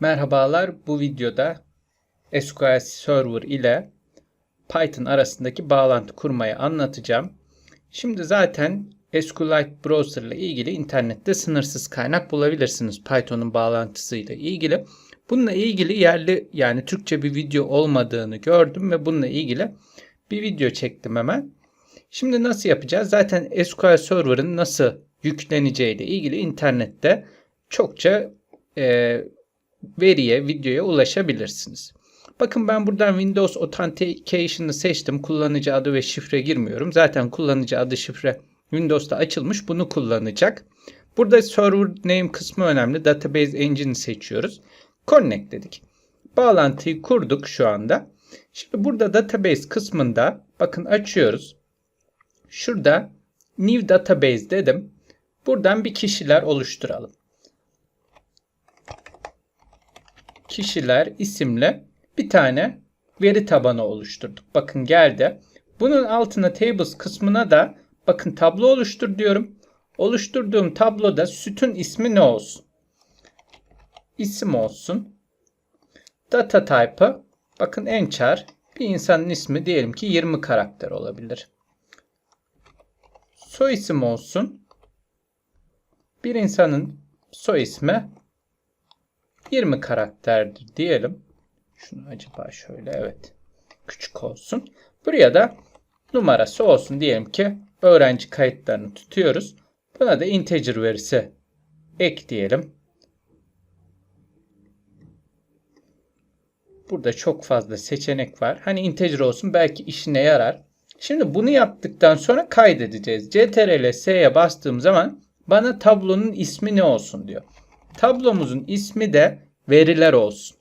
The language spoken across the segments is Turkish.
Merhabalar. Bu videoda SQL Server ile Python arasındaki bağlantı kurmayı anlatacağım. Şimdi zaten SQLite Browser ile ilgili internette sınırsız kaynak bulabilirsiniz Python'un bağlantısıyla ilgili. Bununla ilgili yerli yani Türkçe bir video olmadığını gördüm ve bununla ilgili bir video çektim hemen. Şimdi nasıl yapacağız? Zaten SQL Server'ın nasıl yükleneceği ile ilgili internette çokça e, veriye, videoya ulaşabilirsiniz. Bakın ben buradan Windows Authentication'ı seçtim. Kullanıcı adı ve şifre girmiyorum. Zaten kullanıcı adı şifre Windows'ta açılmış. Bunu kullanacak. Burada server name kısmı önemli. Database engine'i seçiyoruz. Connect dedik. Bağlantıyı kurduk şu anda. Şimdi burada database kısmında bakın açıyoruz. Şurada new database dedim. Buradan bir kişiler oluşturalım. Kişiler isimli bir tane veri tabanı oluşturduk. Bakın geldi. Bunun altına tables kısmına da bakın tablo oluştur diyorum. Oluşturduğum tabloda sütun ismi ne olsun? İsim olsun. Data type'ı bakın enchar bir insanın ismi diyelim ki 20 karakter olabilir. Soy isim olsun. Bir insanın soy ismi 20 karakterdir diyelim. Şunu acaba şöyle evet küçük olsun. Buraya da numarası olsun diyelim ki öğrenci kayıtlarını tutuyoruz. Buna da integer verisi ekleyelim. Burada çok fazla seçenek var. Hani integer olsun belki işine yarar. Şimdi bunu yaptıktan sonra kaydedeceğiz. CTRL S'ye bastığım zaman bana tablonun ismi ne olsun diyor. Tablomuzun ismi de veriler olsun.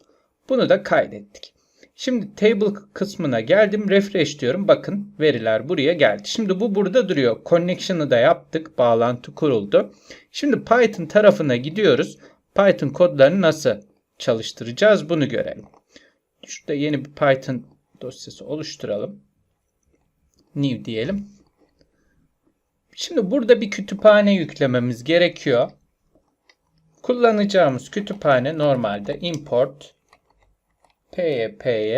Bunu da kaydettik. Şimdi table kısmına geldim. Refresh diyorum. Bakın veriler buraya geldi. Şimdi bu burada duruyor. Connection'ı da yaptık. Bağlantı kuruldu. Şimdi Python tarafına gidiyoruz. Python kodlarını nasıl çalıştıracağız bunu görelim. Şurada yeni bir Python dosyası oluşturalım. New diyelim. Şimdi burada bir kütüphane yüklememiz gerekiyor. Kullanacağımız kütüphane normalde import pypy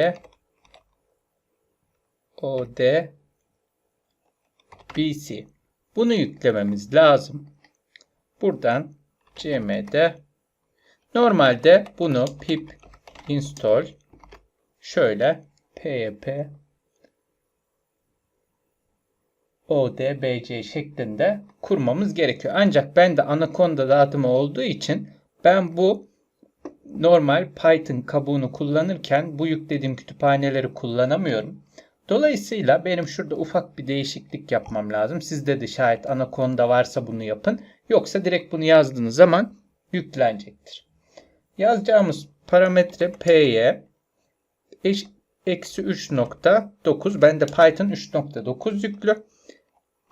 od bc. Bunu yüklememiz lazım. Buradan cm'de normalde bunu pip install şöyle pyp ODBC şeklinde kurmamız gerekiyor. Ancak ben de Anaconda dağıtımı olduğu için ben bu normal Python kabuğunu kullanırken bu yüklediğim kütüphaneleri kullanamıyorum. Dolayısıyla benim şurada ufak bir değişiklik yapmam lazım. Sizde de şayet Anaconda varsa bunu yapın. Yoksa direkt bunu yazdığınız zaman yüklenecektir. Yazacağımız parametre p'ye eksi 3.9 bende Python 3.9 yüklü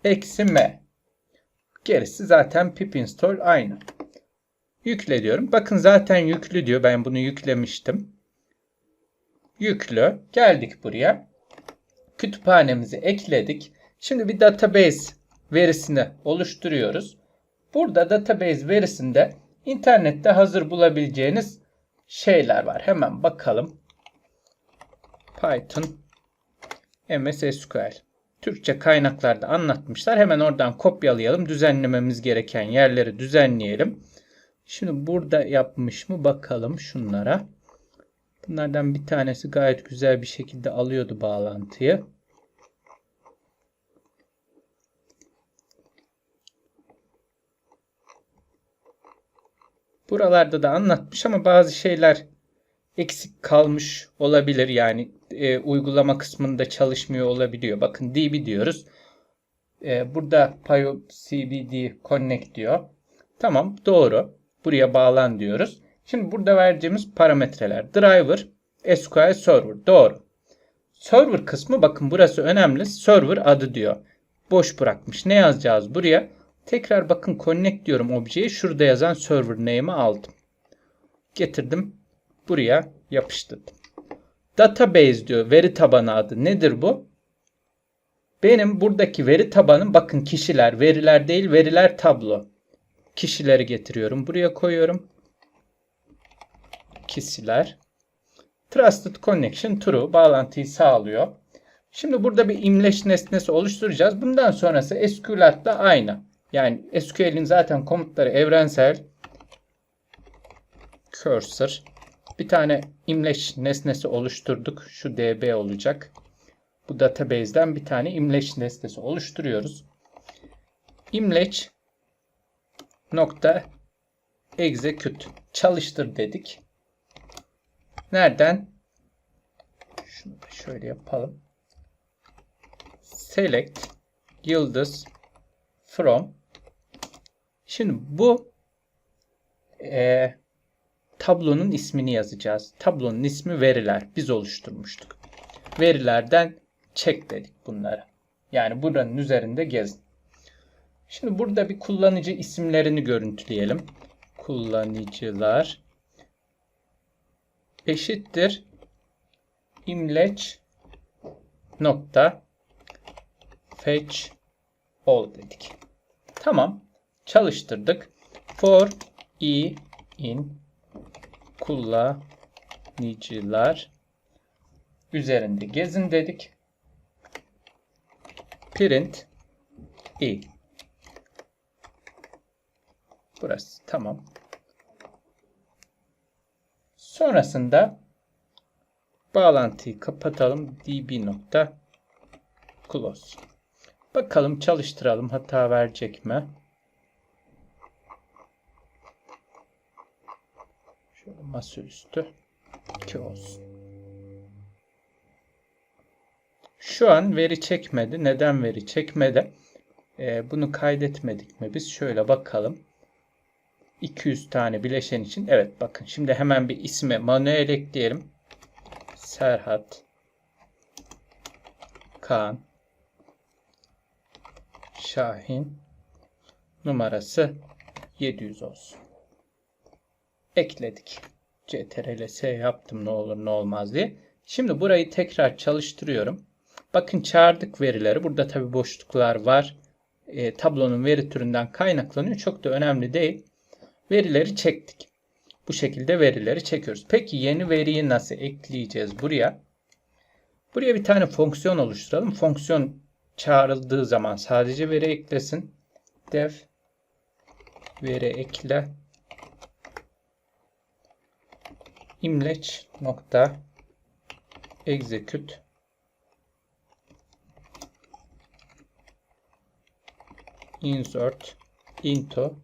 eksi m. Gerisi zaten pip install aynı. Yükle diyorum. Bakın zaten yüklü diyor. Ben bunu yüklemiştim. Yüklü. Geldik buraya. Kütüphanemizi ekledik. Şimdi bir database verisini oluşturuyoruz. Burada database verisinde internette hazır bulabileceğiniz şeyler var. Hemen bakalım. Python MS SQL. Türkçe kaynaklarda anlatmışlar. Hemen oradan kopyalayalım. Düzenlememiz gereken yerleri düzenleyelim. Şimdi burada yapmış mı bakalım şunlara. Bunlardan bir tanesi gayet güzel bir şekilde alıyordu bağlantıyı. Buralarda da anlatmış ama bazı şeyler eksik kalmış olabilir. Yani e, uygulama kısmında çalışmıyor olabiliyor. Bakın DB diyoruz. E, burada PyCBD Connect diyor. Tamam doğru. Buraya bağlan diyoruz. Şimdi burada vereceğimiz parametreler. Driver, SQL Server. Doğru. Server kısmı bakın burası önemli. Server adı diyor. Boş bırakmış. Ne yazacağız buraya? Tekrar bakın connect diyorum objeyi. Şurada yazan server name'i aldım. Getirdim. Buraya yapıştırdım. Database diyor veri tabanı adı. Nedir bu? Benim buradaki veri tabanım bakın kişiler, veriler değil veriler tablo. Kişileri getiriyorum. Buraya koyuyorum. ikisiler. Trusted Connection True bağlantıyı sağlıyor. Şimdi burada bir imleç nesnesi oluşturacağız. Bundan sonrası SQL'la aynı. Yani SQL'in zaten komutları evrensel. Cursor. Bir tane imleç nesnesi oluşturduk. Şu db olacak. Bu database'den bir tane imleç nesnesi oluşturuyoruz. Imleç nokta execute çalıştır dedik. Nereden? Şunu da şöyle yapalım. Select yıldız from Şimdi bu e, tablonun ismini yazacağız. Tablonun ismi veriler. Biz oluşturmuştuk. Verilerden çek dedik bunları. Yani buranın üzerinde gezin. Şimdi burada bir kullanıcı isimlerini görüntüleyelim. Kullanıcılar eşittir imleç nokta fetch all dedik. Tamam. Çalıştırdık. For i in kullanıcılar üzerinde gezin dedik. Print i. Burası tamam. Sonrasında bağlantıyı kapatalım. db nokta close. Bakalım çalıştıralım hata verecek mi? Şöyle masaüstü 2 olsun. Şu an veri çekmedi. Neden veri çekmedi? Ee, bunu kaydetmedik mi? Biz şöyle bakalım. 200 tane bileşen için. Evet bakın şimdi hemen bir isme manuel ekleyelim. Serhat Kaan Şahin numarası 700 olsun. Ekledik. CTRL S yaptım ne olur ne olmaz diye. Şimdi burayı tekrar çalıştırıyorum. Bakın çağırdık verileri. Burada tabi boşluklar var. E, tablonun veri türünden kaynaklanıyor. Çok da önemli değil. Verileri çektik. Bu şekilde verileri çekiyoruz. Peki yeni veriyi nasıl ekleyeceğiz buraya? Buraya bir tane fonksiyon oluşturalım. Fonksiyon çağrıldığı zaman sadece veri eklesin. Def veri ekle imleç nokta execute insert into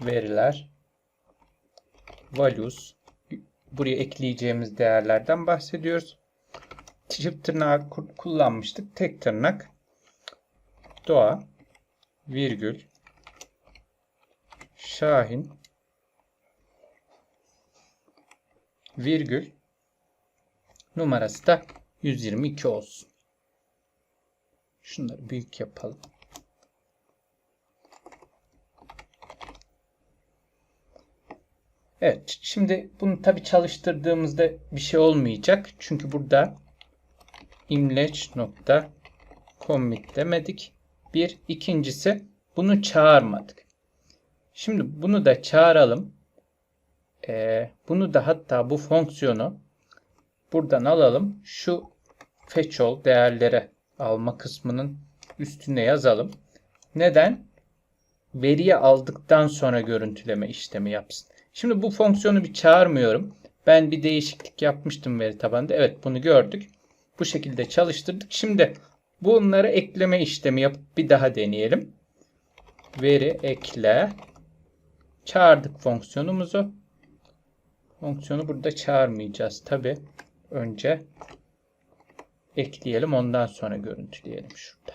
veriler values buraya ekleyeceğimiz değerlerden bahsediyoruz. Çift tırnağı kullanmıştık. Tek tırnak doğa virgül Şahin virgül numarası da 122 olsun. Şunları büyük yapalım. Evet. Şimdi bunu tabi çalıştırdığımızda bir şey olmayacak. Çünkü burada imleç nokta commit demedik. Bir. ikincisi bunu çağırmadık. Şimdi bunu da çağıralım. Ee, bunu da hatta bu fonksiyonu buradan alalım. Şu fetch all değerleri alma kısmının üstüne yazalım. Neden? Veriyi aldıktan sonra görüntüleme işlemi yapsın. Şimdi bu fonksiyonu bir çağırmıyorum. Ben bir değişiklik yapmıştım veri tabanında. Evet bunu gördük. Bu şekilde çalıştırdık. Şimdi bunları ekleme işlemi yapıp bir daha deneyelim. Veri ekle. Çağırdık fonksiyonumuzu. Fonksiyonu burada çağırmayacağız. Tabi önce ekleyelim. Ondan sonra görüntüleyelim şurada.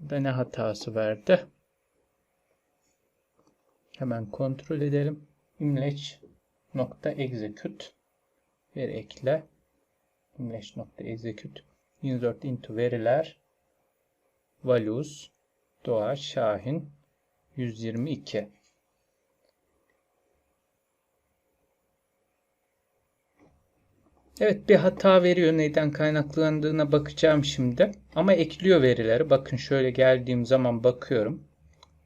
Burada ne hatası verdi? Hemen kontrol edelim. imleç nokta execute veri ekle imleç nokta execute insert into veriler values doğa şahin 122 Evet bir hata veriyor. Neyden kaynaklandığına bakacağım şimdi. Ama ekliyor verileri. Bakın şöyle geldiğim zaman bakıyorum.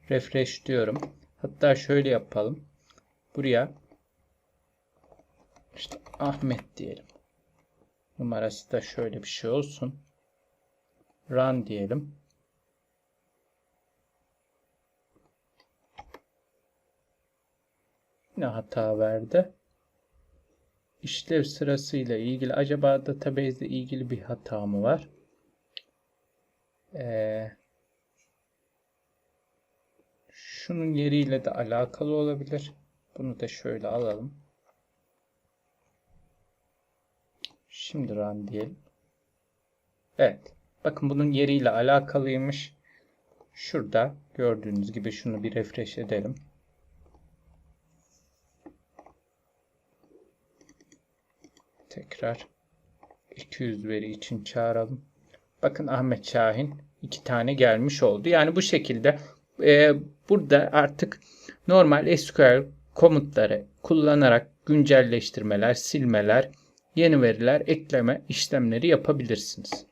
Refresh diyorum. Hatta şöyle yapalım. buraya işte Ahmet diyelim. Numarası da şöyle bir şey olsun. Run diyelim. Yine hata verdi. İşlev sırasıyla ilgili acaba database ile ilgili bir hata mı var? Ee, şunun yeriyle de alakalı olabilir. Bunu da şöyle alalım. Şimdi run diyelim. Evet. Bakın bunun yeriyle alakalıymış. Şurada gördüğünüz gibi şunu bir refresh edelim. Tekrar 200 veri için çağıralım. Bakın Ahmet Şahin iki tane gelmiş oldu. Yani bu şekilde e, burada artık normal SQL komutları kullanarak güncelleştirmeler, silmeler, yeni veriler ekleme işlemleri yapabilirsiniz.